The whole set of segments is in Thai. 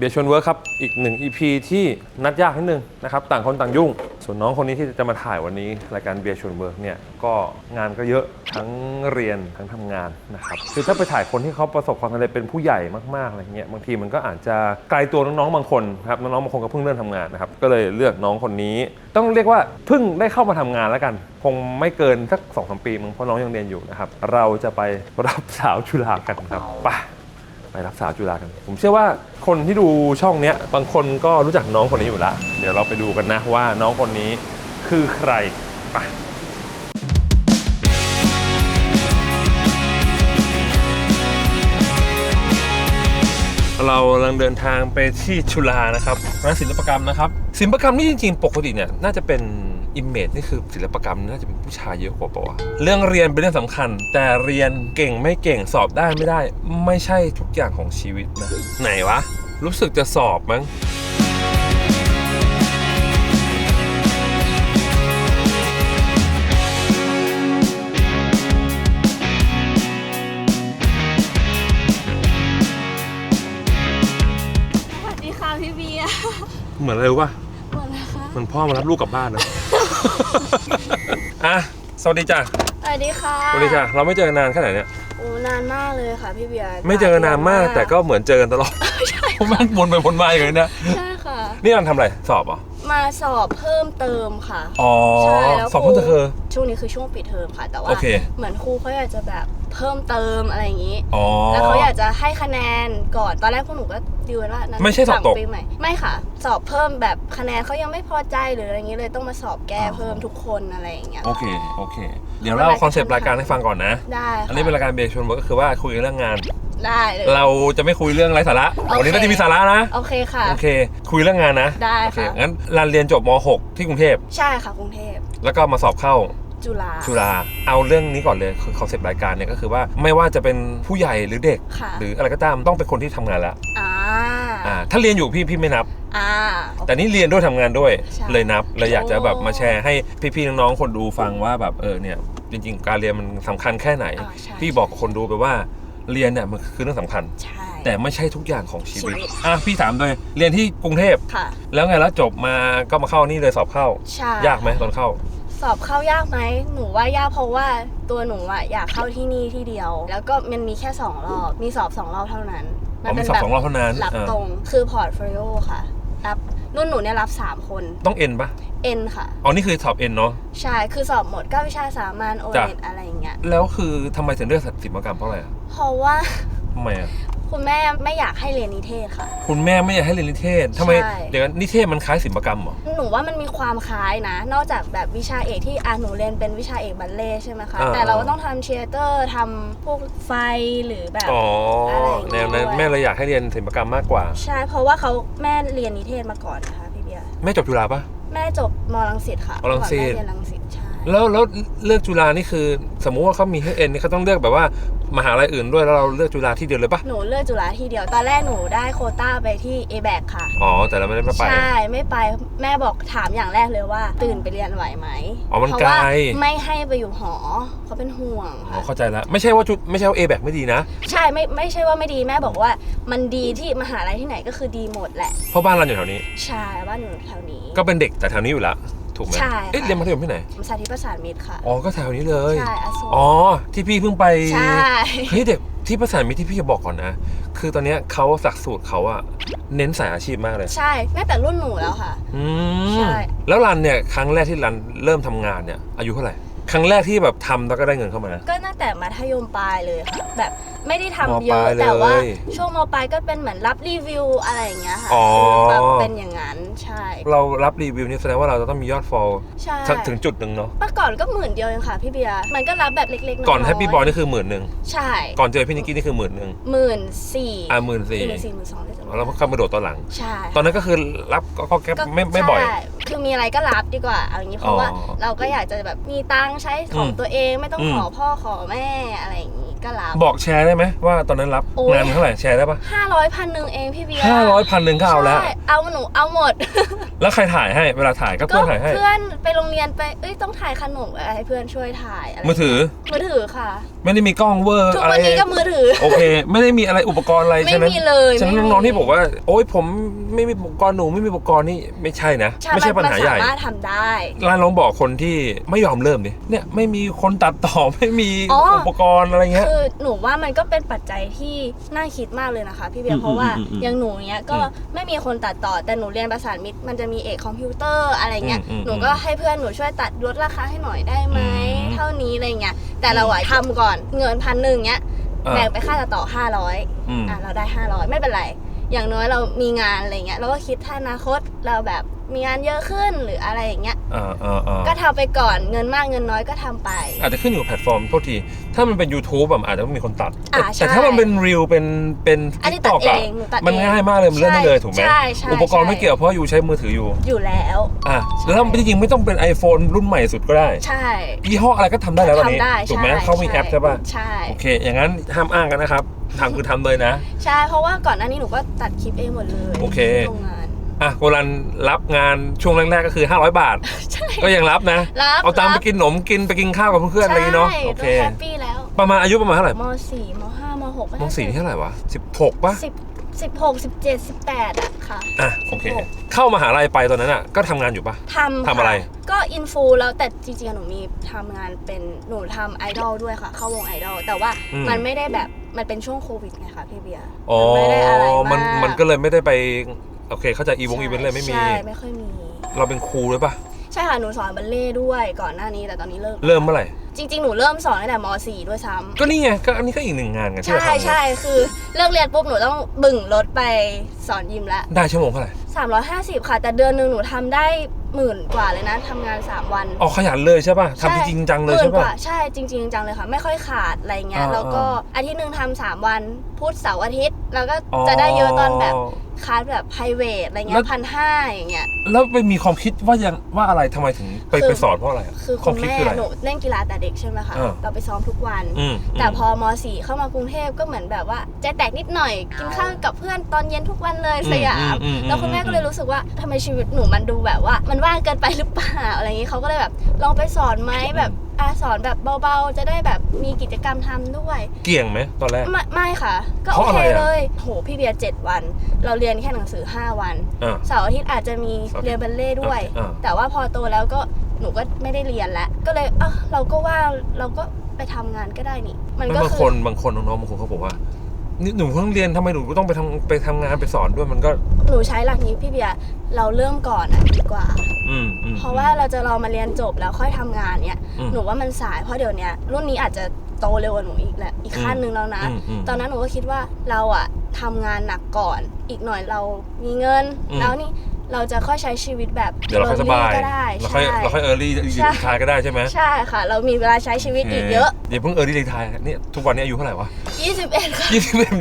เบียร์ชวนเวิร์คครับ อีกหนึ่ง EP ที่นัดยากนิดนึงนะครับ ต่างคนต่างยุ่ง ส่วนน้องคนนี้ที่จะมาถ่ายวันนี้ รายการเบียร์ชวนเวิร์คเนี่ย ก็งานก็เยอะทั้งเรียนทั้งทำงานนะครับ คือถ้าไปถ่ายคนที่เขาประสบความสำเร็จเป็นผู้ใหญ่มากๆอะไรเงี้ย บางทีมันก็อาจจะไกลตัวน้องๆบางคนครับ น้องๆบางคนก็เพิ่งเริ่มทำงานนะครับ ก็เลยเลือกน้องคนนี้ ต้องเรียกว่าเพิ่งได้เข้ามาทำงานแล้วกัน คงไม่เกินสักสองสามปีมึงเพราะน้องยังเรียนอยู่นะครับ เราจะไปรับสาวจุฬากันครับ ไป ไปรับสาวจุฬากัน ผมเชื่อว่าคนที่ดูช่องเนี้ยบางคนก็รู้จักน้องคนนี้อยู่แล้วเดี๋ยวเราไปดูกันนะว่าน้องคนนี้คือใครไป เรากำลังเดินทางไปที่ชุลานะครับร้านศิลปกรรมนะครับ ศิลปกรรมนี่จริงๆ ปกติเนี่ยน่าจะเป็นอิมเมจนี่คือศิลปกรรมน่าจะเป็นผู้ชายเยอะกว่าปะวะเรื่องเรียนเป็นเรื่องสำคัญ แต่เรียนเก่งไม่เก่งสอบได้ไม่ได้ ไม่ใช่ทุกอย่างของชีวิตนะไหนวะ รู้สึกจะสอบมั้ง มือนอะไรรู้ป่ะหมดแล้วคะเหมันพ่อมารับลูกกลับบ้านนะ อะสวัสดีจ้ะสวัสดีค่ะสวัสดีจ้ะเราไม่เจอกันนานแค่ไหนเนี่ย โอ้นานมากเลยค่ะพี่เบียร์ไม่เจอกันนานมากแต่ก็เหมือนเจอกันตลอดใช่ผมมันวนไปวนมาอย่างนี้นะ ใช่ค่ะ นี่เราทำอะไรสอบเหรอ มาสอบเพิ่มเติมค่ะ อ๋อใช่แล้วสอบเพิ่มเติมคือ ช่วงนี้คือช่วงปิดเทอมค่ะ แต่ว่าโอเค เหมือนครูเขาอยากจะแบบเพิ่มเติมอะไรอย่างนี้ อ๋อ แล้วเขาอยากจะให้คะแนนก่อนตอนแรกพวกหนูก็ดีลกันว่านั้นไม่ใช่สอบตก หลังปีใหม่ไม่ค่ะ สอบเพิ่มแบบคะแนนเขายังไม่พอใจหรืออะไรอย่างนี้เลยต้องมาสอบแก้เพิ่มทุกคนอะไรอย่างเงี้ย โอเค โอเค เดี๋ยวเล่าคอนเซปต์รายการให้ฟังก่อนนะ ได้ค่ะอันนี้เป็นรายการเบรชวนเวิร์กก็คือว่าคุยเรื่องงาน ได้เลย เราจะไม่คุยเรื่องไร้สาระ โอเค วันนี้น่าจะมีสาระนะ โอเคค่ะ โอเค คุยเรื่องงานนะได้โอเคค่ะ งั้นรันเรียนจบม .6 ที่กรุงเทพ ใช่ค่ะกรุงเทพแล้วก็มาสอบเข้าจุฬาจุฬา เอาเรื่องนี้ก่อนเลย คือคอนเซปต์รายการเนี่ยก็คือว่าไม่ว่าจะเป็นผู้ใหญ่หรือเด็ก ค่ะหรืออะไรก็ตามต้องเป็นคนที่ทำงานแล้วอ่าอ่า ถ้าเรียนอยู่พี่พี่ไม่นับ อ่าแต่นี่เรียนด้วยทำงานด้วยใช่เลยนับเลยอยากจะแบบโอ้มาแชร์ให้พี่ๆน้องๆคนดูฟังว่าแบบเออเนี่ยจริง ๆ การเรียนมันสำคัญแค่ไหน อ่าใช่พี่บอกกับคนดูไปว่า เรียนเนี่ยมันคือเรื่องสำคัญ ใช่ แต่ไม่ใช่ทุกอย่างของชีวิต ชีวิต อะพี่ถามเลยเรียนที่กรุงเทพ ค่ะ แล้วไงแล้วจบมาก็มาเข้านี่เลยสอบเข้า ใช่ยากไหมตอนเข้า สอบเข้ายากไหมหนูว่ายากเพราะว่าตัวหนูอะอยากเข้าที่นี่ที่เดียว แล้วก็มันมีแค่สองรอบ มีสอบสองรอบเท่านั้น อ๋อมีสอบสองรอบเท่านั้นรับอ่าตรงคือพอร์ตโฟลิโอค่ะ รับรุ่นหนูเนี่ยรับ 3 คน ต้องเอ็นปะ N ค่ะ อ๋อ นี่คือสอบเอ็นเนาะ ใช่ คือสอบหมด 9 วิชาสามัญโอจ้ะ เน็ตอะไรอย่างเงี้ย แล้วคือทำไมถึงเลือกศิลปกรรมเพราะอะไรอะ เพราะว่าทำไมอะคุณแม่ไม่อยากให้เรียนนิเทศค่ะ คุณแม่ไม่อยากให้เรียนนิเทศทำไมใช่ เดี๋ยวนะนิเทศมันคล้ายศิลปกรรมเหรอ หนูว่ามันมีความคล้ายนะ นอกจากแบบวิชาเอกที่อะหนูเรียนเป็นวิชาเอกบัลเล่ต์ใช่ไหมคะ อ่า แต่เราก็ต้องทำเชียร์เตอร์ทำพวกไฟหรือแบบ อ๋ออะไรอย่างแนงี้วนั้นด้วย แม่เลยอยากให้เรียนศิลปกรรมมากกว่า ใช่ เพราะว่าเขาแม่เรียนนิเทศมาก่อนนะคะพี่เบียร์ แม่จบจุฬาปะ แม่จบมรังสิตค่ะมรังสิต ก่อนแม่เรียนรังสิตใช่ แล้วแล้วเลือกจุฬานี่คือ สมมุติว่าเขามีให้เอ็นนี่เขาต้องเลือกแบบว่ามหาลัยอื่นด้วยแล้วเราเลือกจุฬาที่เดียวเลยปะหนูเลือกจุฬาที่เดียว ตอนแรกหนูได้โควต้าไปที่ a b a c ค่ะ อ๋อ แต่เราไม่ได้ไป ใช่ ไม่ไป แม่บอกถามอย่างแรกเลยว่า ตื่นไปเรียนไหวไหมอ๋อ มันเพราะไกลว่าไม่ให้ไปอยู่หอ เขาเป็นห่วงอ๋อค่ะเข้าใจแล้ว ไม่ใช่ว่าจุดไม่ใช่ว่าเอแบกไม่ดีนะ ใช่ ไม่ไม่ใช่ว่าไม่ดีแม่บอกว่า มันดีที่มหาลัยที่ไหนก็คือดีหมดแหละ เพราะบ้านเราอยู่แถวนี้ ใช่ บ้านหนูแถวนี้ ก็เป็นเด็กแต่แถวนี้อยู่แล้ว ถูกไหมใช่เอ๊ะค่ะเรียนมัธยมที่ไหนสาธิตประสานมิตรค่ะ อ๋อ ก็แถวนี้เลย ใช่อโศกอ๋อ ที่พี่เพิ่งไป ใช่ เฮ้ยเด็กที่ประสานมิตรที่พี่จะบอกก่อนนะ คือตอนเนี้ยเขาสักสูตรเขาอะเน้นสายอาชีพมากเลยใช่ตั้งแต่รุ่นหนูแล้วค่ะ อืใช่มแล้วรันเนี่ยครั้งแรกที่รันเริ่มทำงานเนี่ยอายุเท่าไหร่ ครั้งแรกที่แบบทำแล้วก็ได้เงินเข้ามานะก็ตั้งแต่มัธยมปลายเลยค่ะแบบไม่ได้มทำปเยลาอะยเลยแต่ว่าช่วงมปลายก็เป็นเหมือนรับรีวิวอะไรอย่างเงี้ยค่ะอ๋อ คือแบบเป็นอย่างนั้นใช่เรารับรีวิวนี่แสดงว่าเราจะต้องมียอดฟอลใช่ถึงจุดหนึ่งเนาะเมื่อก่อนก็หมื่นเดียวเองค่ะพี่เบียร์มันก็รับแบบเล็กๆน้อยๆก่อนแฮปปี้บอยนี่คือหมื่นหนึ่งใช่ก่อนเจอพี่นิกกี้นี่คือหมื่นหนึ่งหมื่นสี่อ่าหมื่นสี่หมื่นสี่หมื่นสองได้จำไม่แล้วได้ก็มาโดดตอนหลัง ใช่ ตอนนั้นก็คือรับก็ก็แค่ไม่ไม่บ่อย ใช่คือมีอะไรก็รับดีกว่า เอาอย่างนี้เพราะว่าอ๋อ เราก็อยากจะแบบมีตังค์ใช้ของอืมตัวเองไม่ต้องอืมขอพ่อขอแม่อะไรอย่างนี้ก็รับบอกแชร์ได้ไหมว่าตอนนั้นรับโอ้ยงานเท่าไหร่แชร์ได้ปะห้าร้อยพันหนึ่งเองพี่เบียร์ห้าร้อยพันหนึ่งก็เอาแล้วใช่เอาหนูเอาหมด แล้วใครถ่ายให้เวลาถ่ายก็ก็เพื่อนถ่ายให้เพื่อนไปโรงเรียนไปเอ้ยต้องถ่ายขนมอะไรให้เพื่อนช่วยถ่ายอะไรมือถือมือถือค่ะไม่ได้มีกล้องเวอร์ทุกอะไร วันนี้ก็มือถือ โอเค ไม่ได้มีอะไรอุปกรณ์อะไรไม่ใช่ไหมมีเลยฉะนั้นไม่มี น้องๆที่บอกว่า โอ๊ยผมไม่มีอุปกรณ์หนูไม่มีอุปกรณ์นี่ไม่ใช่นะใช่ไม่ใช่ปัญหาใหญ่ มันสามารถทำได้ ร้านลองบอกคนที่ไม่ยอมเริ่มดิเนี่ยไม่มีคนตัดต่อ ไม่มีอ๋ออุ อุปกรณ์อะไรเงี้ย คือหนูว่ามันก็เป็นปัจจัยที่น่าคิดมากเลยนะคะ พี่เบียอืมร์เพราะว่าอืมอืมอย่างหนูเนี้ยก็อืมไม่มีคนตัดต่อแต่หนูเรียนประสานมิตรมันจะมีเอกคอมพิวเตอร์อะไรเงี้ยอืมอืมหนูก็ให้เพื่อนหนูช่วยตัดลดราคาให้หน่อยได้ไหมอืม เท่านี้อะไรเงี้ย แต่เราอะทำก่อนเงินพันหนึ่งเนี้ยอ่าแบ่งไปค่าตัดต่อห้าร้อยอืมอะเราได้500ไม่เป็นไร อย่างน้อยเรามีงานอะไรเงี้ยเราก็คิดถ้าอนาคตเราแบบ มีงานเยอะขึ้นหรืออะไรอย่างเงี้ย อ่าอ่าอ่าก็ทำไปก่อนเงินมากเงินน้อยก็ทำไป อาจจะขึ้นอยู่กับแพลตฟอร์มโทษที ถ้ามันเป็น YouTube แบบอาจจะต้องมีคนตัด แต่อ่าใช่ แต่ถ้ามันเป็นรีลเป็นเป็นอันนี้ทิกตอกตัดอะเองหนูตัดมันเองง่ายมากเลยมันเลื่อนได้เลยถูกไหมใช่ใช่อุปกรณ์ใช่ไม่เกี่ยวเพราะอยู่ใช้มือถืออยู่อยู่แล้ว อะแล้วถ้าจริงๆไม่ต้องเป็น iPhone รุ่นใหม่สุดก็ได้ใช่ยี่ห้ออะไรก็ทำได้แล้วตอนนี้ ทำได้ถูกไหมใช่เขามีแอปใช่ป่ะ ใช่ โอเค อย่างนั้นห้ามอ้างกันนะครับทำคือทำเลยนะ ใช่ เพราะว่าก่อนหน้านี้หนูก็ตัดคลิปเองหมดเลยโอเคโรงงาน อะโกรันรับงานช่วงแรกๆก็คือ 500 บาท ใช่ ก็ยังรับนะ รับเอาตังค์ไปรับกินขนมกินไปกินข้าวกับเพื่อนๆอะไรอย่างงี้เนาะใช่โอเคแฮปปี้แล้วประมาณอายุประมาณเท่าไหร่มสี่มห้ามหกมสี่นี่เท่าไหร่วะ 16ป่ะสิบสิบหกสิบเจ็ดสิบแปดอะค่ะ อะโอเคสิบหกเข้ามหาลัยไปตอนนั้นอะก็ทำงานอยู่ป่ะ ทำทำอะไร ค่ก็อินฟูแล้วแต่จริงๆอะหนูมีทำงานเป็นหนูทำไอดอลด้วยค่ะ เข้าวงไอดอลแต่ว่าอืมมันไม่ได้แบบมันเป็นช่วงโควิดไงคะพี่เบียร์อ๋อ มันไม่ได้อะไรมันมากมันก็เลยไม่ได้ไป โอเค เข้าใจอีวงอีเวนต์เลยไม่มี ใช่ไม่ค่อยมี เราเป็นครูด้วยป่ะใช่ค่ะหนูสอนบัลเล่ต์ด้วยก่อนหน้านี้แต่ตอนนี้เลิก เริ่มเมื่อไหร่ จริง ๆ หนูเริ่มสอนตั้งแต่ม .4 ด้วยซ้ำก็นี่ไงก็อันนี้ก็อีกหนึ่งงานไงที่เราใช่ทำใช่คือเลิกเรียนปุ๊บหนูต้องบึ่งรถไปสอนยิมละได้ชั่วโมงเท่าไหร่350 ค่ะ แต่เดือนหนึ่งหนูทำได้หมื่นกว่าเลยนะทำงาน 3 วัน ออกขยันเลยใช่ป่ะทำจริงๆจังเลยหมื่ใช่นกป่ะว่าใช่จริง ๆ จังเลยค่ะ ไม่ค่อยขาดอะไรเงี้ยอ่าแล้วก็อ่าอาทิตย์หนึ่งทำสามวัน พุธเสาร์อาทิตย์แล้วก็อ๋อจะได้เยอะตอนแบบคลาสแบบไพรเวทอะไรแล้เงี้วยพันห้าอย่างเงี้ยแล้วไปมีความคิดว่ายังว่าอะไรทำไมถึงไปคือไปสอนเพราะอะไระคือคคุวามณคิดแม่คืออะไรหนูเล่นกีฬาแต่เด็กใช่ไหมคะอ่าเราไปซ้อมทุกวันอืมแต่มพอม .4 เข้ามากรุงเทพก็เหมือนแบบว่าใจแตกนิดหน่อยกินข้าวกับเพื่อนตอนเย็นทุกวันเลยอืมสยามอืมอืมแล้วคุณแม่ก็เลยรู้สึกว่าทำไมชีวิตหนูมันดูแบบว่า มันว่างเกินไปหรือเปล่าอะไรอย่างนี้เขาก็เลยแบบลองไปสอนไหมแบบ อาสอนแบบเบาๆ จะได้แบบมีกิจกรรมทำด้วย เกี่ยงไหมตอนแรก ไม่ไม่ค่ะ ก็เพโอราะอะเคไรอะ เลย โหพี่เบียร์เจ็ดวัน เราเรียนแค่หนังสือ 5 วัน อ่า เสาร์อาทิตย์อาจจะมีเสาร์อาทิตย์เรียนบัลเล่ต์ด้วย อ่า แต่ว่าพอโตแล้วก็หนูก็ไม่ได้เรียนแล้วก็เลยเอะเราก็ว่าเราก็ไปทำงานก็ได้นี่ มันไม่ก็บางคืคนอบางคนน้องๆบางคนเขาบอกว่า นี่หนูเพิ่งเรียนทำไมหนูต้องไปทำไปทำงานไปสอนด้วยมันก็ หนูใช้หลักนี้พี่เบียร์เราเริ่มก่อนอะดีกว่า อืมอืม เพราะว่าเราจะรอมาเรียนจบแล้วค่อยทำงานเนี่ย อืมหนูว่ามันสายเพราะเดี๋ยวเนี้ยรุ่นนี้อาจจะโตเร็วกว่าหนูอีกแหละอีกขั้นหนึ่งแล้วนะ อืมอืมตอนนั้นหนูก็คิดว่าเราอะทำงานหนักก่อน อีกหน่อยเรามีเงิน อืม แล้วนี่ เราจะค่อยใช้ชีวิตแบบเดี๋ยวเราค่อยสบายก็ได้เราค่อยใช่ เราค่อยเออร์ลี่ใช่ทายก็ได้ใช่ไหมใช่ค่ะ เรามีเวลาใช้ชีวิตอีกเยอะ เดี๋ยวเพิ่งเออร์ลี่รีทายนี่ทุกวันนี้อายุเท่าไหร่วะ21 ค่ะ ยี่สิบเอ็ด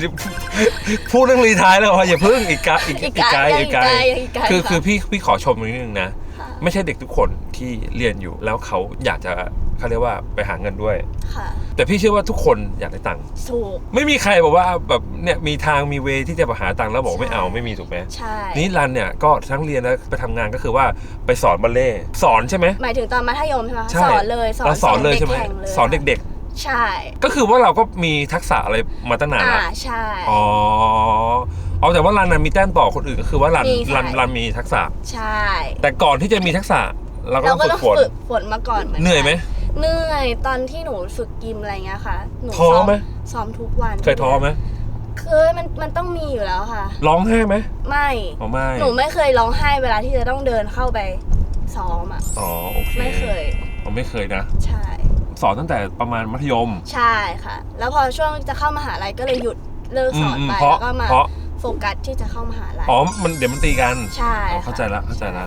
พูดเรื่องรีทายแล้วเหรออย่าเพิ่งอีกไกลอีกอีอีกกไกลไกลอีกไกลอีกไกลคือค่ะ คือพี่พี่ขอชมนิดนึงนะ ค่ะ ไม่ใช่เด็กทุกคนที่เรียนอยู่แล้วเขาอยากจะ เขาเรียกว่าไปหาเงินด้วย ค่ะแต่พี่เชื่อว่าทุกคนอยากได้ตังค์ถูก ไม่มีใครบอกว่าแบบเนี่ยมีทางมีเวที่จะไปหาตังค์แล้วบอกไม่เอาใช่ไม่มีถูกไหมใช่นี่รันเนี่ยก็ทั้งเรียนแล้วไปทำงานก็คือว่าไปสอนบัลเล่ต์สอนใช่ไหม หมายถึงตอนมัธยมใช่ไหมคะใช่ สอนเลยสอนเราสอนเลยใช่ไหมด็กแข่งเลยสอนเด็กใช่ๆ ก็คือว่าเราก็มีทักษะอะไรมาตั้งนานอ่าแล้วใช่ อ๋อเอาแต่ว่ารันน่ะมีแต้มต่อคนอื่นก็คือว่ารันมีใช่รันรันมีทักษะ ใช่แต่ก่อนที่จะมีทักษะเราก็เราต้องก็ฝึต้อกงฝนฝึกฝนมาก่อนเหมือนกันเหนื่อยไหม เหนื่อยตอนที่หนูฝึกยิมอะไรเงี้ยค่ะ หนูท้อซ้อมไหม ซ้อมทุกวันเคยท้อไหมเคยมันมันต้องมีอยู่แล้วค่ะ ร้องไห้ไหมไม่ อ๋อไม่หนูไม่เคยร้องไห้เวลาที่จะต้องเดินเข้าไปซ้อมอะ อ๋อโอเคไม่เคยผมไม่เคยนะ ใช่ สอนตั้งแต่ประมาณมัธยมใช่ค่ะ แล้วพอช่วงจะเข้ามหาลัยก็เลยหยุดเลิกสอนอืมไปเพราะแล้วก็มาเพราะโฟกัสที่จะเข้ามหาลัย อ๋อมันเดี๋ยวมันตีกันใช่อ๋อค่ะ เข้าใจละเข้าใจละ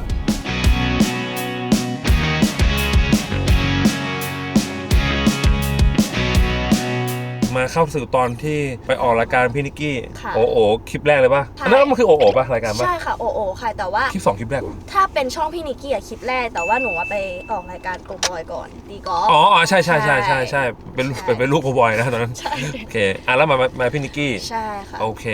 มาเข้าสู่ตอนที่ไปออกรายการพี่นิกกี้ค่ะ โอโอคลิปแรกเลยป่ะใช่อันนั้นมันคือโอโอป่ะรายการป่ะใช่ค่ะโอโอค่ะแต่ว่าคลิปสองคลิปแรกเหรอถ้าเป็นช่องพี่นิกกี้อะคลิปแรก แต่ว่าหนูอะไปออกรายการโกบอยก่อนตีกอล์ฟ อ๋ออ๋อใช่ใช่ใช่ใช่ใช่เป็นใช่ เป็นเป็นลูกโคบอยนะตอนนั้นใช่โอเคอะแล้วมามามาพี่นิกกี้ใช่ค่ะโอเค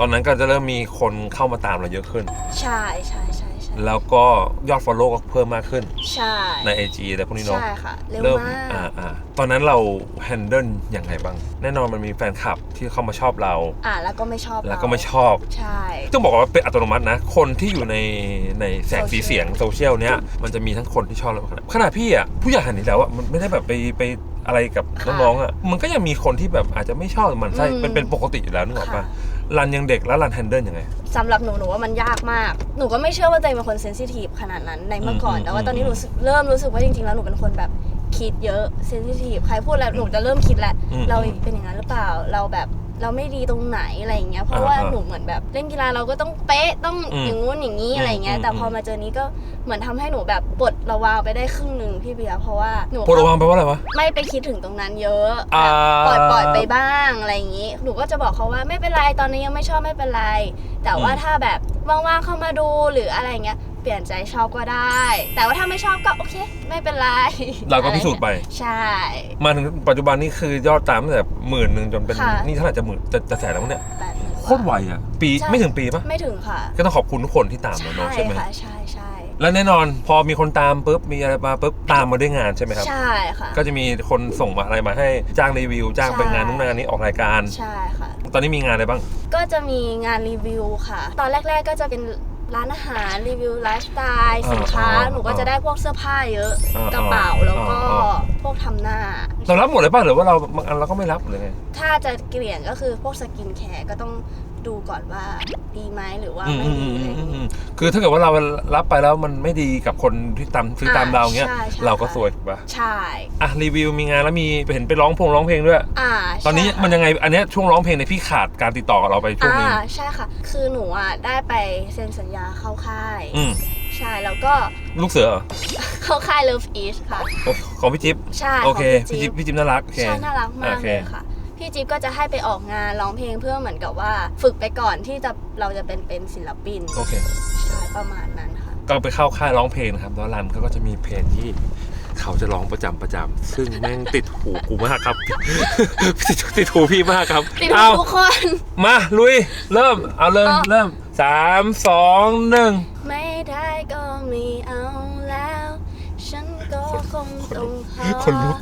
ตอนนั้นก็จะเริ่มมีคนเข้ามาตามเราเยอะขึ้น ใช่ใช่ใช่ใช่ แล้วก็ยอด follow ก็เพิ่มมากขึ้นใช่ใน IG อะไรพวกนี้เนาะ ใช่ค่ะ เร็วเริ่มมากอ่าอ่าตอนนั้นเรา handle อย่างไรบ้าง แน่นอนมันมีแฟนคลับที่เข้ามาชอบเรา อ่าแล้วก็ไม่ชอบแล้วเราก็ไม่ชอบ ใช่ ต้องบอกว่าเป็นอัตโนมัตินะ คนที่อยู่ในในแสงสีโซเชียลเสียงโซเชียลเนี้ยมันจะมีทั้งคนที่ชอบและไม่ชอบขนาดพี่อะผู้ใหญ่ขนาดนี้แล้วอะมันไม่ได้แบบไปไปอะไรกับน้องๆอะมันก็ยังมีคนที่แบบอาจจะไม่ชอบมันใช่เป็นเป็นปกติอยู่แล้วนึกออกปะค่ะ รันยังเด็กแล้วรันแฮนเดิลยังไง สำหรับหนูหนูว่ามันยากมาก หนูก็ไม่เชื่อว่าตัวเองเป็นคนเซนซิทีฟขนาดนั้นในเมื่อก่อน อืมแต่ว่าตอนนี้อืมหนูรู้สึกเริ่มรู้สึกว่าจริงๆแล้วหนูเป็นคนแบบคิดเยอะเซนซิทีฟใครพูดแล้วหนูจะเริ่มคิดแล้ว อืม เราเป็นอย่างนั้นหรือเปล่าเราแบบ เราไม่ดีตรงไหนอะไรอย่างเงี้ยเพราะอ่าว่าอ่าหนูเหมือนแบบเล่นกีฬาเราก็ต้องเป๊ะต้องอืมอย่างงู้นอย่างนี้อะไรอย่างเงี้ย อืมแต่พออืมมาเจอนี้ก็เหมือนทำให้หนูแบบปลดระวางไปได้ครึ่งหนึ่งพี่เบียร์เพราะว่าหนูโปรระวังไปลว่าอะไรวะ ไม่ไปคิดถึงตรงนั้นเยอะอ่า แบบปล่อยปล่อยไปบ้างอะไรอย่างนี้ หนูก็จะบอกเขาว่าไม่เป็นไรตอนนี้ยังไม่ชอบไม่เป็นไร แต่ว่าอืมถ้าแบบว่างๆเข้ามาดูหรืออะไรอย่างเงี้ย เปลี่ยนใจชอบก็ได้ แต่ว่าถ้าไม่ชอบก็โอเค ไม่เป็นไรเราก็พิสูจน์ไป ใช่ มาถึงปัจจุบันนี่คือยอดตามตั้งแต่หมื่นหนึ่งจนเป็นค่ะ นี่เท่าไหร่จะหมื่นจะจะแสนแล้วมั้งเนี่ยแปดหมื่นโคตรไวอะ ปีใช่ ไม่ถึงปีปะไม่ถึงค่ะก็ต้องขอบคุณทุกคนที่ตามเราใช่เนาะใช่ไหมค่ะใช่ใช่แล้วแน่นอนพอมีคนตามปุ๊บมีอะไรมาปุ๊บตามมาด้วยงานใช่ไหมครับ ใช่ค่ะ ก็จะมีคนส่งมาอะไรมาให้จ้างรีวิว จ้างไปใช่งานนู้นงานนี้ออกรายการ ใช่ค่ะ ตอนนี้มีงานอะไรบ้าง ก็จะมีงานรีวิวค่ะ ตอนแรก ๆ ก็จะเป็น ร้านอาหารรีวิวไลฟ์สไตล์อ่าสินค้าอ่าหนูก็จะได้พวกเสื้อผ้าเยอะอ่ากระเป๋าแล้วก็อ่าอ่า พวกทำหน้า เรารับหมดเลยป่ะหรือว่าเราบางอันเราก็ไม่รับหรือไง ถ้าจะเปลี่ยนก็คือพวกสกินแคร์ก็ต้อง ดูก่อนว่าดีไหมหรือว่าอืมไม่อืมดีอือะไรมอย่างอืมงี้อืมคือถ้าเกิดว่าเรารับไปแล้วมันไม่ดีกับคนที่ตามซื้อตามเราเงี้ย ใช่ใช่ เราก็ค่ะซวยถูกป่ะใช่ อะรีวิวมีงานแล้วมีเห็นไปร้องพงร้องเพลงด้วย อ่าตอนนี้ใช่ค่ะ มันยังไงอันเนี้ยช่วงร้องเพลงเนี่ยพี่ขาดการติดต่อกับเราไปช่วงอ่านึงใช่ค่ะ คือหนูอะได้ไปเซ็นสัญญาเข้าค่าย อืมใช่แล้วก็ลูกเสือเหรอเข้าค่าย Love East ค่ะโอ้ของพี่จิ๊บใช่โอเค ของพี่พี่จิ๊จิ๊บบพี่จิ๊บน่ารักโอเค ใช่น่ารักมากโอเค เลยค่ะ พี่จิ๊บก็จะให้ไปออกงานร้องเพลงเพื่อเหมือนกับว่า ฝึกไปก่อนที่จะเราจะเป็นเป็นศิลปินโอเค ใช่ประมาณนั้นค่ะ ก็ไปเข้าค่ายร้องเพลงนะครับ แล้วรันเขาก็จะมีเพลงที่เขาจะร้องประจำประจำซึ่งแม่งติดหูกูมากครับ ติดติดหูพี่มากครับติดเอาทุกคน มาลุย เริ่ม เอาเลยอ๋อเริ่มสามสองหนึ่งไม่ได้ก็ไม่เอาแล้ว ฉันก็คงต้องขอคนลุก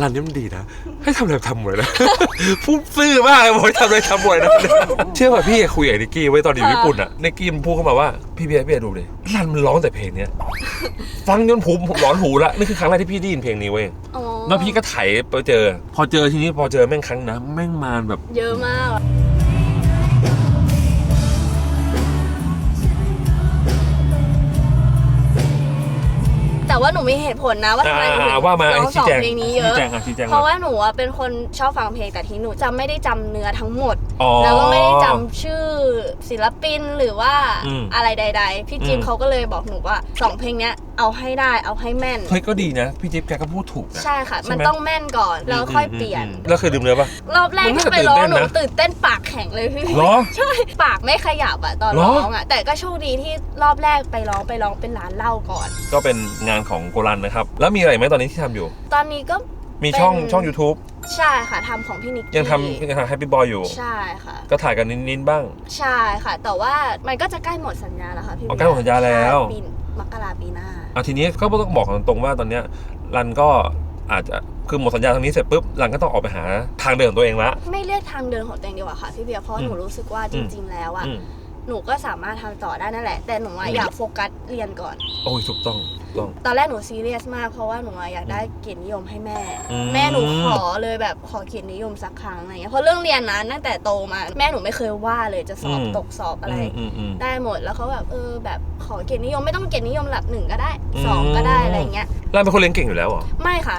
รันนี่มันดีนะ ให้ทำอะไรทำหมดเลยนะ พูดซื่อมากเลยบอกให้ทำอะไรทำหมดเลยนะ เชื่อป่ะพี่คุยกับนิกกี้ไว้ตอนอยู่ญี่ปุ่นอะนิกกี้มันพูดเข้ามาว่าพี่เบียร์พี่เบียร์ดูดิรันมันร้องแต่เพลงเนี้ยฟังจนผมผมร้อนหูละนี่คือครั้งแรกที่พี่ได้ยินเพลงนี้เว้ยอ๋อแล้วพี่ก็ไถไปเจอ พอเจอทีนี้พอเจอแม่งครั้งนะแม่งมาแบบ เยอะมาก ว่าหนูมีเหตุผลนะว่าทำไมหนูถึงอ่าว่ามาร้องสชี้องแจง เพลงนี้เยชี้อะ แจงอะชี้แจงเพราะว่าหนูอะเป็นคนชอบฟังเพลงแต่ทีหนูจำไม่ได้จำเนื้อทั้งหมด อ๋อ แล้วก็ไม่ได้จำชื่อศิลปินหรือว่าอืมอะไรใด ๆ พี่จิมอืม เขาก็เลยบอกหนูว่าสองเพลงเนี้ยเอาให้ได้เอาให้แม่น เฮ้ยก็ดีนะ พี่จิ๊บแกก็พูดถูกนะ ใช่ค่ะ ใช่ไหม มันต้องแม่นก่อนแล้วค่อยเปลี่ยน มแล้วเคยดื่มเนื้อปะ รอบแรกมันน่าที่จะไปร้องตื่นเต้นหนูนะ ตื่นเต้นปากแข็งเลยพี่ เหรอ ใช่ปากไม่ขยับอะตอนเหรอ ร้องอะแต่ก็โชคดีที่รอบแรกไปร้องไปร้องเป็นร้านเหล้าก่อน ก็เป็นงานของโกลันนะครับ แล้วมีอะไรไหมตอนนี้ที่ทำอยู่ ตอนนี้ก็ มีช่องเป็น ช่อง YouTube ใช่ค่ะทำของพี่นิกกี้ยังทำยังทำแฮปปี้บอยอยู่ ใช่ค่ะ ก็ถ่ายกันนิดๆบ้าง ใช่ค่ะ แต่ว่ามันก็จะใกล้หมดสัญญาแล้วค่ะพี่อ๋อใกล้หมดสัญญาแล้ว ใช่ปีมกราปีหน้าเอาทีนี้ก็ต้องบอกตรงๆว่าตอนเนี้ยรันก็อาจจะคือหมดสัญญาทางนี้เสร็จปุ๊บรันก็ต้องออกไปหาทางเดินของตัวเองละ ไม่เรียกทางเดินของตัวเองดีกว่าค่ะพี่เบียร์เพราะอืมหนูรู้สึกว่าจริง ๆ แล้วอะ อืม หนูก็สามารถทำต่อได้นั่นแหละ แต่หนูอะอืมอยากโฟกัสเรียนก่อน โอ้ยถูกต้องถูกต้อง ตอนแรกหนูซีเรียสมากเพราะว่าหนูอะอยากได้เกียรตินิยมให้แม่ อืม แม่หนูขอเลยแบบขอเกียรตินิยมสักครั้งอะไรเงี้ยเพราะเรื่องเรียนนะตั้งแต่โตมาแม่หนูไม่เคยว่าเลยจะสอบอืมตกสอบอะไร อืมอืม ได้หมดแล้วเขาแบบเออแบบขอเกียรตินิยมไม่ต้องเกียรตินิยมหลักหนึ่งก็ได้อืมสองก็ได้อะไรเงี้ยรันเป็นคนเรียนเก่งอยู่แล้วเหรอ ไม่ค่ะ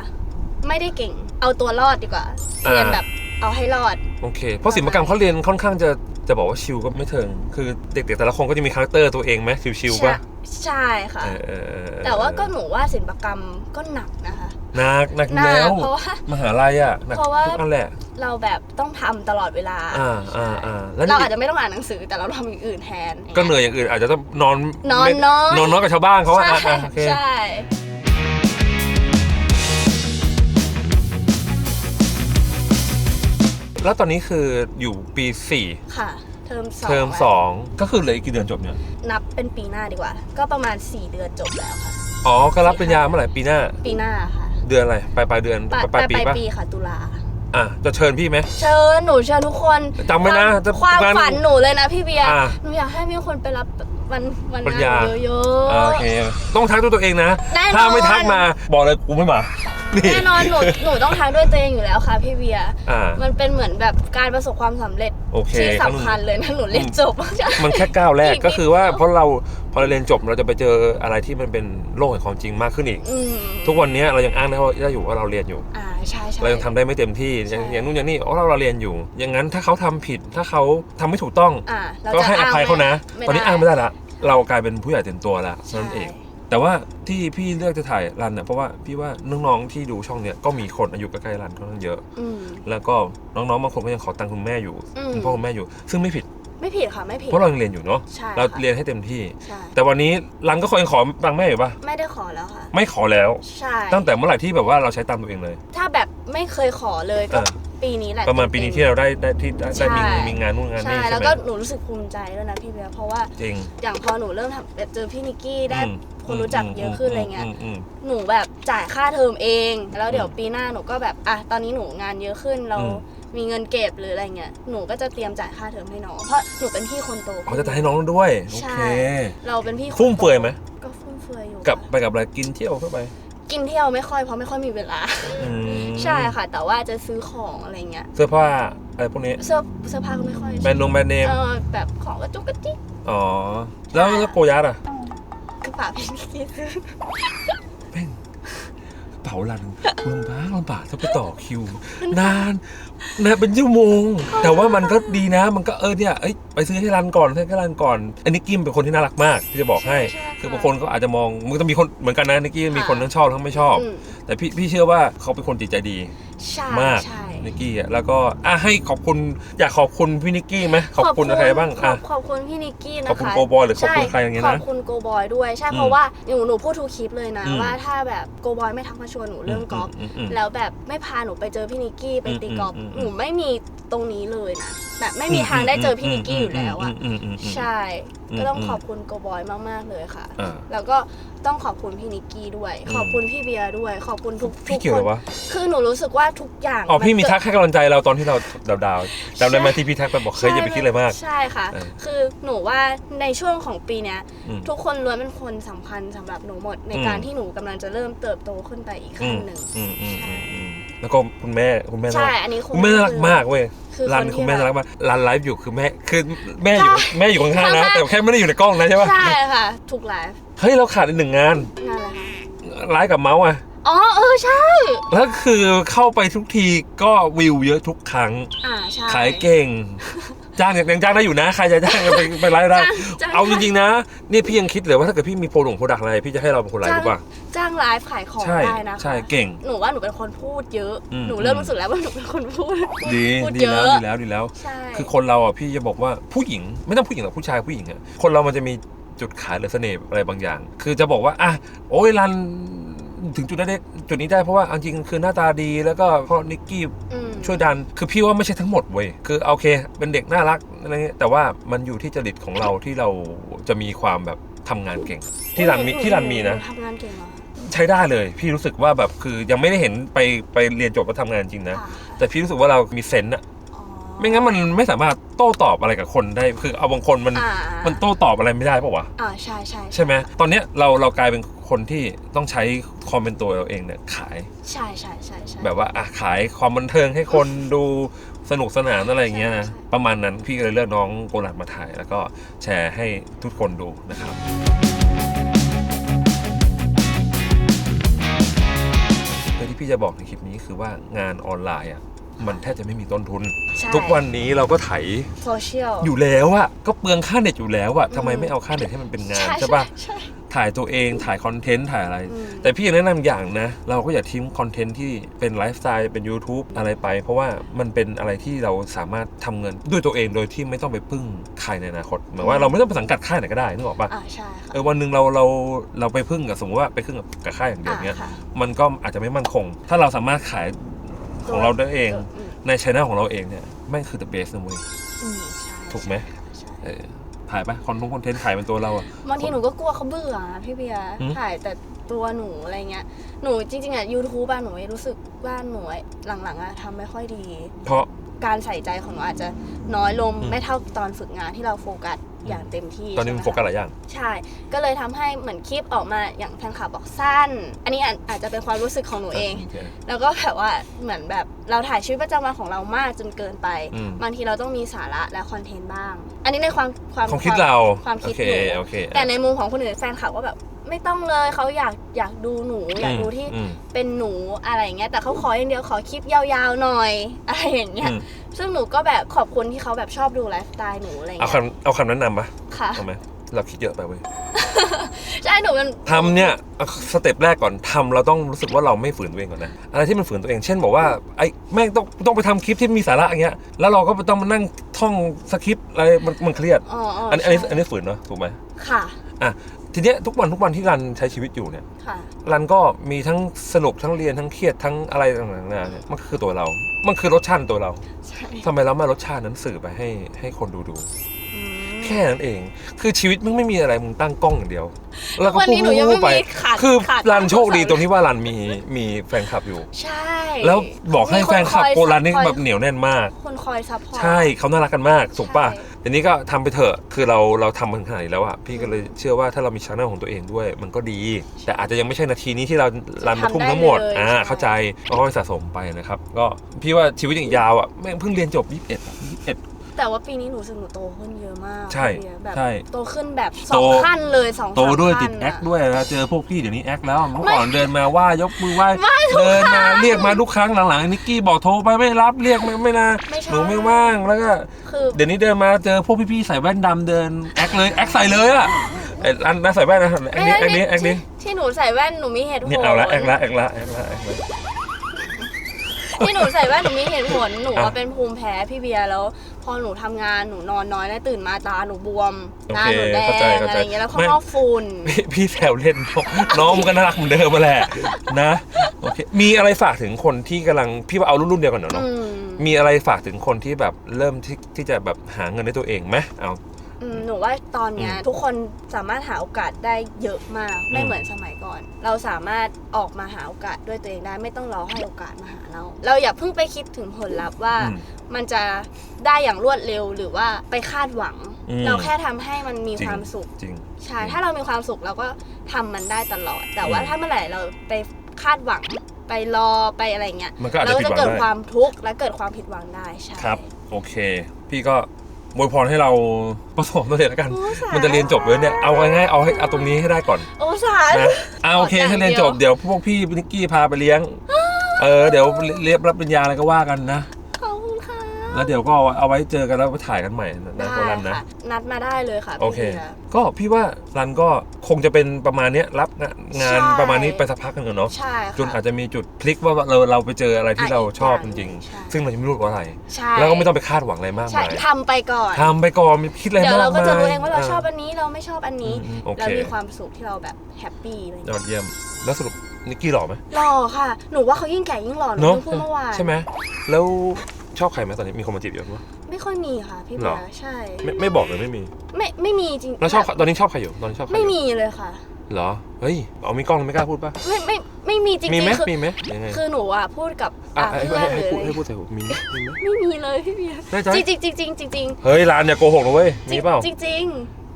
ไม่ได้เก่งเอาตัวรอดดีกว่าอ่าเรียนแบบเอาให้รอด โอเค เพราะศิลปกรรมเขาเรียนค่อนข้างจะ จะบอกว่าชิลก็ไม่เทิง คือเด็กๆแต่ละคนก็จะมีคาแรคเตอร์ตัวเองไหมชิลๆป่ะ ใช่ค่ะ เออเออเออแต่ว่าก็หนูว่าศิลปกรรมก็หนักนะคะ หนักหนักอหยู่นัแล้วเพราะว่ามหาลัยอะหนักเพราะว่า ทุกอันแหละ เราแบบต้องทำตลอดเวลาอ่าอ่าอ่าแล้วเรานี่อาจจะไม่ต้องอ่านหนังสือแต่เราทำอย่างอื่นแทนก็เหนื่อยอย่างอื่นอาจจะต้องนอนนอนไม่น้อยนอนน้อยกว่าชาวบ้านเขาอะใช่อะอะโอเค ใช่ แล้วตอนนี้คืออยู่ปีสี่ค่ะ เทเทอมสองเทอมแล้วสองก็คือเหลืออีกกี่เดือนจบเนี่ย นับเป็นปีหน้าดีกว่า ก็ประมาณ 4 เดือนจบแล้วค่ะ อ๋อ ก็รับปริญญาเมื่อไหร่ปีหน้า ปีหน้าค่ะ เดือนอะไรปลายปลายเดือนปลายปลายปีปลายปะปีค่ะ ตุลาอะจะเชิญพี่ไหมเชิญหนูเชิญทุกคนจำไว้นะความจะความงานฝันหนูเลยนะพี่เบียร์อ่าหนูอยากให้มีคนไปรับวันวันปริญงาญานเยอะอ่าโอเค ต้องทักด้วยตัวเองนะแน่นอนถ้าไม่ทักมาบอกเลยกูไม่มา นี่ๆแน่นอนหนูหนูต้องทักด้วยตัวเองอยู่แล้วค่ะพี่เบียร์อ่ามันเป็นเหมือนแบบการประสบความสำเร็จโอเคที่สำคัญเลยนะหนูเรียนจบ มันแค่ก้าวแรกอีกนิด ก็คือว่าเดียวเพราะเราพอเราเรียนจบเราจะไปเจออะไรที่มันเป็นโลกแห่งความจริงมากขึ้นอีก อืมทุกวันนี้เรายังอ้างได้ว่าได้อยู่ว่าเราเรียนอยู่ อ่าใช่ใช่ เรายังทำได้ไม่เต็มที่อย่างใช่อย่างนู้นอย่างนี้อ๋อเราเราเรียนอยู่ อย่างนั้นถ้าเขาทำผิดถ้าเขาทำไม่ถูกต้อง อ่าเราก็จะให้อภัยเขานะ ไม่ตอนนี้ได้อ้างไม่ได้ละ เรากลายเป็นผู้ใหญ่เต็มตัวแล้วใช่นั่นเอง แต่ว่าที่พี่เลือกจะถ่ายรันเนี่ยเพราะว่าพี่ว่าน้องๆที่ดูช่องเนี่ยก็มีคนอายุใกล้ๆรันค่อนข้างเยอะ อืม แล้วก็น้องๆบางคนก็ยังขอตังค์คุณแม่อยู่อืม คุณพ่อคุณแม่อยู่ ซึ่งไม่ผิดไม่ผิดค่ะไม่ผิด เพราะเรายังเรียนอยู่เนาะใช่เราค่ะ เรียนให้เต็มที่ ใช่แต่วันนี้รันก็คอยขอตังค์แม่อยู่ปะไม่ได้ขอแล้วค่ะ ไม่ขอแล้ว ใช่ตั้งแต่เมื่อไหร่ที่แบบว่าเราใช้ตามตัวเองเลย ถ้าแบบไม่เคยขอเลยก็เออ ปีนี้แหละประมาณปีนี้ที่เราได้ได้ที่ได้ได้มีใช่ มีงานนู่นงานใช่นี่ใช่แล้วไหม ก็หนูรู้สึกภูมิใจด้วยนะพี่เบียร์เพราะว่าจริงอย่างพอหนูเริ่มทำแบบเจอพี่นิกกี้ได้ อืมคนรู้จักเยอะขึ้นอะไรเงี้ยมอืมหนูแบบจ่ายค่าเทอมเอง แล้วเดี๋ยวปีหน้าหนูก็แบบอะตอนนี้หนูงานเยอะขึ้นเรา อืม มีเงินเก็บหรืออะไรเงี้ยหนูก็จะเตรียมจ่ายค่าเทอมให้น้องเพราะหนูเป็นพี่คนโต เขาจะให้น้องด้วย โอใช่ เค เราเป็นพี่คนโตฟุ่มเฟือยไหม ก็ฟุ่มเฟือยอยู่กับค่ะไปกับอะไรกินเที่ยวเข้าไป กินเที่ยวไม่ค่อยเพราะไม่ค่อยมีเวลา อืมใช่ค่ะ แต่ว่าจะซื้อของอะไรเงี้ยเสื้อผ้าอะไรพวกนี้เสื้อเสื้อผ้าก็ไม่ค่อยแบรนด์นงแบรนด์เนมเออแบบของกระจุกกระจิกอ๋อแล้วแล้วโกยัดอะ กระเป๋าพี่นิกกี้ซื้อแม่งเป๋าลันลำบากลำบากถ้าไปต่อคิวนานนะเป็นชั่วโมง แต่ว่ามันก็ดีนะ มันก็เออเนี่ยเอ้ยไปซื้อให้รันก่อนซื้อให้รันก่อน อันนี้กิมเป็นคนที่น่ารักมากที่จะบอกให้ใช่ะคือบางคนก็อาจจะมองมันก็มีคนเหมือนกันนะนิกกี้มีคนทั้งชอบทั้งไม่ชอบอืมแต่พี่พี่เชื่อว่าเขาเป็นคนจิตใจดีใช่มากใช่ นิกกี้อะแล้วก็อะให้ขอบคุณอยากขอบคุณพี่นิกกี้ไหมขอบคุณใครบ้างขออะบขอบคุณพี่นิกกี้นะคะขอบคุณโกบอยหรือขอบคุณใครอย่างเงี้ยนะขอบคุณโกบอยด้วยใช่อืมเพราะว่าหนูหนูพูดทุกคลิปเลยนะอืม ว่าถ้าแบบโกบอยไม่ทักมาชวนหนูเรื่องกอล์ฟมมแล้วแบบไม่พาหนูไปเจอพี่นิกกี้ไปตีกอล์ฟอืมอืมอืม หนูไม่มีตรงนี้เลยนะแบบไม่มีทางได้เจอพี่นิกกี้อยู่แล้วอะมอืมอืมอืมใช่อืมก็ต้องอืม ขอบคุณโกบอยมากๆเลยค่ะ อ่า แล้วก็ ต้องขอบคุณพี่นิกกี้ด้วยอืมขอบคุณพี่เบียร์ด้วย ขอบคุณทุกพี่ทุกเกี่ยวคเหรนอวะ คือหนูรู้สึกว่าทุกอย่างอ๋อพี่มีนเกิดทักให้กำลังใจเราตอนที่เราดาวดาวๆจำได้ไหมที่พี่ทักไปบอกเคยอย่าไปคิดอะไรมาก ใช่ค่ะ เออ คือหนูว่าในช่วงของปีเนี้ย อืม ทุกคนล้วนเป็นคนสำคัญสำหรับหนูหมดในอืม การที่หนูกำลังจะเริ่มเติบโตขึ้นไปอีกอืขั้นมหนึ่ง อืมอืมอืมอืม แล้วก็คุณแม่คุณแม่น่าใช่รักอันนี้คุณคุณแม่น่ารักมากเว้ยคือรันคนที่คุณแม่น่ารักแบบมากรันไลฟ์อยู่คือแม่คือแม่อยู่ใช่แม่อยู่ข้างๆนะข้างๆแต่แค่ไม่ได้อยู่ในกล้องนะใช่ปะใช่ค่ะ ถูกไลฟ์เฮ้ยเราขาดอีกหนึ่งงานงานอะไรคะไลฟ์กับเมาส์อะอ๋อเออใช่ แล้วคือเข้าไปทุกทีก็วิวเยอะทุกครั้ง อ่าใช่ขายเก่ง จ้างยังจ้างได้อยู่นะ ใครจะจ้างกันไปไปไลฟ์ได้จ้างจ้าง เอาจริงๆนะ นี่พี่ยังคิดเลยว่าถ้าเกิดพี่มีโปรดงโปรดักอะไรพี่จะให้เราเป็นคนไลฟ์หรือเปล่า จ้างไลฟ์ขายของใช่ได้นะคะ ใช่เก่ง หนูว่าหนูเป็นคนพูดเยอะ อืม หนูเริ่มอืมรู้สึกแล้วว่าหนูเป็นคนพูด ดีพูดดีเยแล้วอะ ดีแล้วดีแล้ว ใช่ คือคนเราอะพี่จะบอกว่าผู้หญิงไม่ต้องผู้หญิงหรอกผู้ชายผู้หญิงอะคนเรามันจะมีจุดขายหรือเสน่ห์อะไรบางอย่าง คือจะบอกว่าอะโอ้ยรันถึงจุดนั้นได้จุดนี้ได้เพราะว่าเอาจริงคือหน้าตาดีแล้วก็เพราะนิกกี้อืม ช่วยดัน คือพี่ว่าไม่ใช่ทั้งหมดเว้ย คือโอเค เป็นเด็กน่ารักอะไรเงี้ย แต่ว่ามันอยู่ที่จริตของเราที่เราจะมีความแบบทำงานเก่ง ที่รันมีที่รันมีนะหทำงานเก่งเหรอใช้ได้เลย พี่รู้สึกว่าแบบคือยังไม่ได้เห็นไปไปเรียนจบแล้วทำงานจริงนะ ค่ะแต่พี่รู้สึกว่าเรามีเซนต์อะอ๋อ ไม่งั้นมันไม่สามารถโต้ตอบอะไรกับคนได้ คือเอาบางคนมันอ่ามันโต้ตอบอะไรไม่ได้ปะวะ อ่าใช่ใช่ใช่ไหมตอนเนี้ยเราเรากลายเป็นคนที่ต้องใช้ความเป็นตัวเราเองเนี่ยขาย ใช่ใช่ใช่ใช่ แบบว่าอะขายความบันเทิงให้คนดูสนุกสนานอะไรอย่างเงี้ยนะ ใช่ใช่ประมาณนั้นพี่ก็เลยเลือกน้องโกลัดมาถ่าย แล้วก็แชร์ให้ทุกคนดูนะครับ แต่ที่พี่จะบอกในคลิปนี้คือว่างานออนไลน์อะ มันแทบจะไม่มีต้นทุน ใช่ ทุกวันนี้เราก็ไถโซเชียล อยู่แล้วอะก็เปลืองค่าเน็ตอยู่แล้วอะทำไมไม่เอาค่าเน็ตให้มันเป็นงานใช่ปะใช่ถ่ายตัวเองถ่ายคอนเทนต์ถ่ายอะไร อืมแต่พี่แนะนำอย่างนะ เราก็อย่าทิ้งคอนเทนต์ที่เป็นไลฟ์สไตล์เป็น YouTube อะไรไป เพราะว่ามันเป็นอะไรที่เราสามารถทำเงินด้วยตัวเองโดยที่ไม่ต้องไปพึ่งใครในอนาคตหมายว่าเราไม่ต้องไปสังกัดค่ายไหนก็ได้นึกออกปะอ่าใช่ค่ะเออวันหนึ่งเราเราเราไปพึ่งกับสมมติว่าไปพึ่งกับกับค่ายอย่างเดียวเนี้ย อ่าค่ะมันก็อาจจะไม่มั่นคง ถ้าเราสามารถขาย ของเราได้เองอืมในช anel ของเราเองเนี่ยแม่งคือ the best นะเว้ยอืมใช่ถูกไหมเออถ่ายปะคอนทงคอนเทนต์ถ่ายเป็นตัวเราอะ บางทีหนูก็กลัวเขาเบื่อพี่เบียร์หืม ถ่ายแต่ตัวหนูอะไรเงี้ยหนูจริงๆอะ YouTube อะหนูรู้สึกว่าหนูหลังๆอะทำไม่ค่อยดี เพราะ การใส่ใจของหนูอาจจะน้อยลงอืม ไม่เท่าตอนฝึกงานที่เราโฟกัส อย่างเต็มที่ตอนนี้มันโฟใช่ไหกัสหลายอย่าง ใช่ ก็เลยทำให้เหมือนคลิปออกมาอย่างแฟนคลับบอกสั้น อันนี้อาจอาจจะเป็นความรู้สึกของหนูเองโอเคแล้วก็แบบว่าเหมือนแบบเราถ่ายชีวิตประจำวันของเรามากจนเกินไป อืม บางทีเราต้องมีสาระและคอนเทนต์บ้าง อันนี้ในความความความคิดเราความคิดโอเคหนูโอเคแต่ในมุมของคนอื่นแฟนคลับก็แบบ ไม่ต้องเลยเขาอยากอยากดูหนูอยากดูที่อืม เป็นหนูอะไรอย่างเงี้ยแต่เขาขออย่างเดียวขอคลิปยาวๆหน่อยอะไรอย่างเงี้ยอืม ซึ่งหนูก็แบบขอบคุณที่เขาแบบชอบดูไลฟ์สไตล์หนูอะไรเอาเงี้ยคำเอาคำแนะนำปะค่ะเอาไหมเราคิดเยอะไปเว้ยใช่หนูเป็นทำเนี่ยเอาสเต็ปแรกก่อนทำเราต้องรู้สึกว่าเราไม่ฝืนตัวเองก่อนนะอะไรที่มันฝืนตัวเองเช่นบอกว่าไอ้แม่งต้องต้องไปทำคลิปที่มีสาระอย่างเงี้ยแล้วเราก็ต้องมานั่งท่องสคริปต์อะไรมันมันเครียด อ๋ออ๋ออันนี้อันนี้ใช่อันนี้ฝืนเนาะถูกไหมค่ะ อะ ทีเนี้ยทุกวันทุกวันที่รันใช้ชีวิตอยู่เนี่ยค่ะ รันก็มีทั้งสนุกทั้งเรียนทั้งเครียดทั้งอะไรต่างๆนานาเนี่ยมันคือตัวเรา มันคือรสชาติตัวเราใช่ทำไมเราไม่เอารสชาตินั้นสื่อไปให้ให้คนดูดู อืม แค่นั้นเอง คือชีวิตมึงไม่มีอะไรมึงตั้งกล้องอย่างเดียว แล้วก็วันพูดนี้หนูยังไม่ไป มีขาดคือขาดรันโชคดีขาดตรงที่ว่ารันมีมีแฟนคลับอยู่ ใช่แล้วบอกให้มีแฟนคลับอยโกรันนี่คอยแบบเหนียวแน่นมาก คนคอยซัพพอร์ต ใช่เขาน่ารักกันมากถูกป่ะใช่ ทีนี้ก็ทำไปเถอะคือเราเราทำมันขนาดนี้แล้วอะพี่ก็เลยเชื่อว่าถ้าเรามีช่องของตัวเองด้วย มันก็ดี แต่อาจจะยังไม่ใช่นาทีนี้ที่เรารันมาทุ่มทั้งหมดอ่าเข้าใจก็ค่อยๆสะสมไปนะครับ ก็พี่ว่าชีวิตอย่างยาวอะแม่งเพิ่งเรียนจบ 21 21 แต่ว่าปีนี้หนูรู้สึกหนูโตขึ้นเยอะมากใช่พี่เบียร์แบบใช่โตขึ้นแบบสโต องขั้นเลยสองโตด้วยสามขั้นติดแอคอะ ด้วยนะเจอพวกพี่เดี๋ยวนี้แอคแล้วเมื่อก่อนเดินมาว่ายกมือไหว้ไม่ทุกเดินมาครั้งเรียกมาทุกครั้งหลังๆนิกกี้บอกโทรไปไม่รับเรียกไม่ไม่นะไม่ใช่ หนูไม่ว่างแล้วก็ คือเดี๋ยวนี้เดินมาเจอพวกพี่ๆใส่แว่นดำเดินแอคเลยแอคใส่เลยอะไอ้อันนั้นใส่แว่นนะแอคนี้แอคนี้แอคนี้ที่ที่หนูใส่แว่นหนูมีเหตุผล เนี่ยเอาละแอคละแอคละแอคละแอคละ ที่หนูใส่แว่นหนูมีเหตุผลหนูอะว่าเป็นภูมิแพ้พี่เบียร์แล้ว พอหนูทำงานหนูนอนน้อยแล้วตื่นมาตาหนูบวมหน้าหนูแดงเข้าใจเข้าอะใจไรอย่างเงี้ยแล้วข้างไม่นอกฝุ่น พี่พี่แซวเล่นน้องน้องมันก็น่ารักเหมือนเดิมมาแหละนะโอเคมีอะไรฝากถึงคนที่กำลังพี่ว่าเอารุ่นๆเดียวกันเนอะเนาะอืมมีอะไรฝากถึงคนที่แบบเริ่มที่ที่จะแบบหาเงินได้ตัวเองไหมเอา อืมหนูว่าตอนเนี้ยอืมทุกคนสามารถหาโอกาสได้เยอะมากไม่อืม เหมือนสมัยก่อน เราสามารถออกมาหาโอกาสด้วยตัวเองได้ไม่ต้องรอให้โอกาสมาหาเรา เราอย่าเพิ่งไปคิดถึงผลลัพธ์ว่า อืม มันจะได้อย่างรวดเร็วหรือว่าไปคาดหวัง อืม เราแค่ทำให้มันมีจริงความสุข จริง ใช่ ถ้าเรามีความสุขเราก็ทำมันได้ตลอด แต่ว่าอืมถ้าเมื่อไหร่เราไปคาดหวัง ไปรอไปอะไรเงี้ย มันก็อาจเราจะก็ผิดจะหวังเกิดได้ ความทุกข์และเกิดความผิดหวังได้ ใช่ ครับ โอเค พี่ก็อวยพรให้เราประสบความสำเร็จแล้วกัน โอ้สามันจะเรียนจบเลยเนี่ยเอาง่ายๆเอาให้เอาตรงนี้ให้ได้ก่อนโอ้สาธุ นะเอาโอเคขออย่างถ้าเรียนจบเดียว เดี๋ยวพวกพี่นิกกี้พาไปเลี้ยง เออเดี๋ยวเรียบรับปริญญาอะไรก็ว่ากันนะขอบคุณค่ะ แล้วเดี๋ยวก็เอาไว้เจอกันแล้วไปถ่ายกันใหม่นะได้โกรันนะค่ะนัดมาได้เลยค่ะโอเคพี่บียร์ก็พี่ว่ารันก็คงจะเป็นประมาณเนี้ยรับงานงานใช่ประมาณนี้ไปสักพักหนึงอะเนาะใช่ค่ะจนอาจจะมีจุดพลิกว่าเราเราไปเจออะไรที่อะเราชอบอีจกอย่างริงใช่ๆซึ่งเรายังไม่รู้ว่าอะไรใช่แล้วก็ไม่ต้องไปคาดหวังอะไรมากใช่มายทำไปก่อนทำไปก่อนไม่คิดอะไรเดี๋ยวมากเราก็มายจะรู้เองว่าเราชอบะอันนี้เราไม่ชอบอันนี้อืมโอเคเรามีความสุขที่เราแบบแฮปปี้อะไรอย่างยเงี้ยอดเยี่ยมแล้วสรุปนิกกี้หล่อไหมหล่อค่ะ หนูว่าเขายิ่งแก่ยิ่งหล่อหนูเนาะเพิ่งพูดเมื่อวานใช่ไหมแล้ว ชอบใครไหมตอนนี้มีคนมาจีบเยอะไหมไม่ค่อยมีค่ะพี่หรเบีอยร์ใช่ ไม่ไม่บอกเลยไม่มีไม่ไม่มีจริงแล้วชอบแบบตอนนี้ชอบใครอยู่ตอนนี้ชอบใครอยู่ไม่มีเลยค่ะ เหรอเฮ้ยเอามีกล้องไม่กล้าพูดป่ะไม่ไม่ไม่มีจริงมีไหมๆคือมีไหมยังไงคือหนูอะพูดกับอะอะให้เพื่อนให้หให้รือพูดให้พูดใส่หูมีไหมมีไหมไม่มีเลยพี่เบียร์แน่ใจจริงจริงจริงจริงจริงเฮ้ยร้านอย่าโกหกนะเว้ยจริมีงเปล่าจริงจริง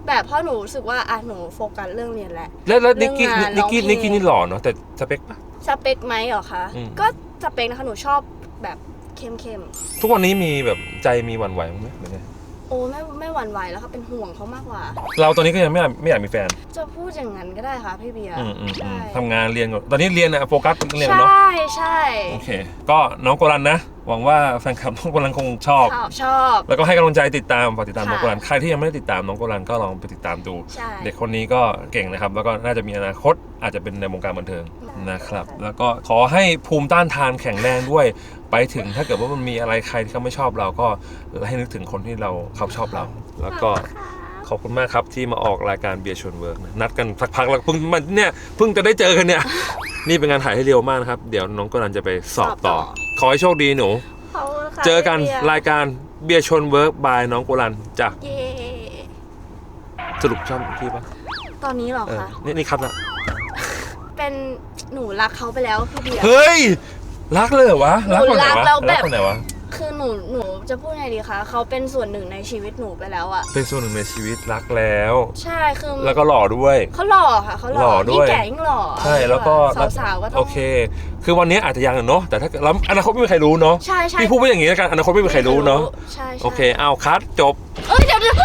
แบบเพราะหนูรู้สึกว่าอะหนูโฟกัสเรื่องเรียนแหละ แล้วแล้วนิกกี้เรื่องงานนิกกี้ร้องเพลง นิกกี้นี่หล่อเนาะแต่สเปคปะ สเปคไหมเหรอคะ อืม ก็สเปคนะคะหนูชอบแบบ เข้มเข้มทุกวันนี้มีแบบใจมีหวั่นไหวบ้างไหมหรือไงๆโอ้ไม่ไม่หวั่นไหวแล้วค่ะเป็นห่วงเขามากกว่า เราตอนนี้ก็ยังไม่อยากไม่อยากมีแฟน จะพูดอย่างนั้นก็ได้ค่ะพี่เบียร์อืมอืมอืใช่มทำงานเรียนก่อนตอนนี้เรียนอะโฟกัสเรียนใชอะเนาะ่ใช่โอเค ก็น้องโกรันนะ หวังว่าแฟนคลับน้องโกรันคงชอบชอบ ชอบ แล้วก็ให้กำลังใจติดตามฝากติดตามค่ะน้องโกรันใครที่ยังไม่ได้ติดตามน้องโกรันก็ลองไปติดตามดู ใช่ เด็กคนนี้ก็เก่งนะครับ แล้วก็น่าจะมีอนาคตอาจจะเป็นในวงการบันเทิงนะครับ แล้วก็ขอให้ภูมิต้านทานแข็งแรงด้วย ไปถึงถ้าเกิดว่ามันมีอะไรใครที่เขาไม่ชอบเราก็ให้นึกถึงคนที่เราเขาชอบเรา แล้วก็ขอบคุณมากครับที่มาออกรายการเบียร์ชวนเวิร์กนะนัดกันสักพักแล้วเพิ่งมันเนี่ยเพิ่งจะได้เจอกันเนี่ย นี่เป็นงานถ่ายให้เร็วมากนะครับ เดี๋ยวน้องโกรันจะไปสอบต่อ ขอให้โชคดีหนู ขอบคุณค่ะเจอกันพี่บียร์รายการเบียร์ชนเวิร์กบายน้องโกรันจ้ะเย้สรุปชอบพี่ปะตอนนี้เหรอเออคะ นี่นี่ครับนะเป็นหนูรักเขาไปแล้วพี่เบียร์ เฮ้ย รักเลยเหรอวะ รักคนไหนหนูรักวะแล้วแบบ รักคนไหนวะ คือหนูหนูจะพูดไงดีคะเขาเป็นส่วนหนึ่งในชีวิตหนูไปแล้วอะเป็นส่วนหนึ่งในชีวิตรักแล้ว ใช่คือแล้วก็หล่อด้วย เขาหล่อค่ะเขาหหล่ล่ออด้วย ยิ่งแก่ยิ่งหล่อใช่แล้วก็สาวๆก็ต้องโอเค คือวันนี้อาจจะยังอะเนาะแต่ถ้าเกิดแล้วอนาคตไม่มีใครรู้เนาะใช่ใช่พี่พูดไปอย่างนี้แล้วกันอนาคตไม่มีใครรู้เนาะใช่ใช่โอเคเอาคัดจบ เอ้ยเดี๋ยวเดี๋ยว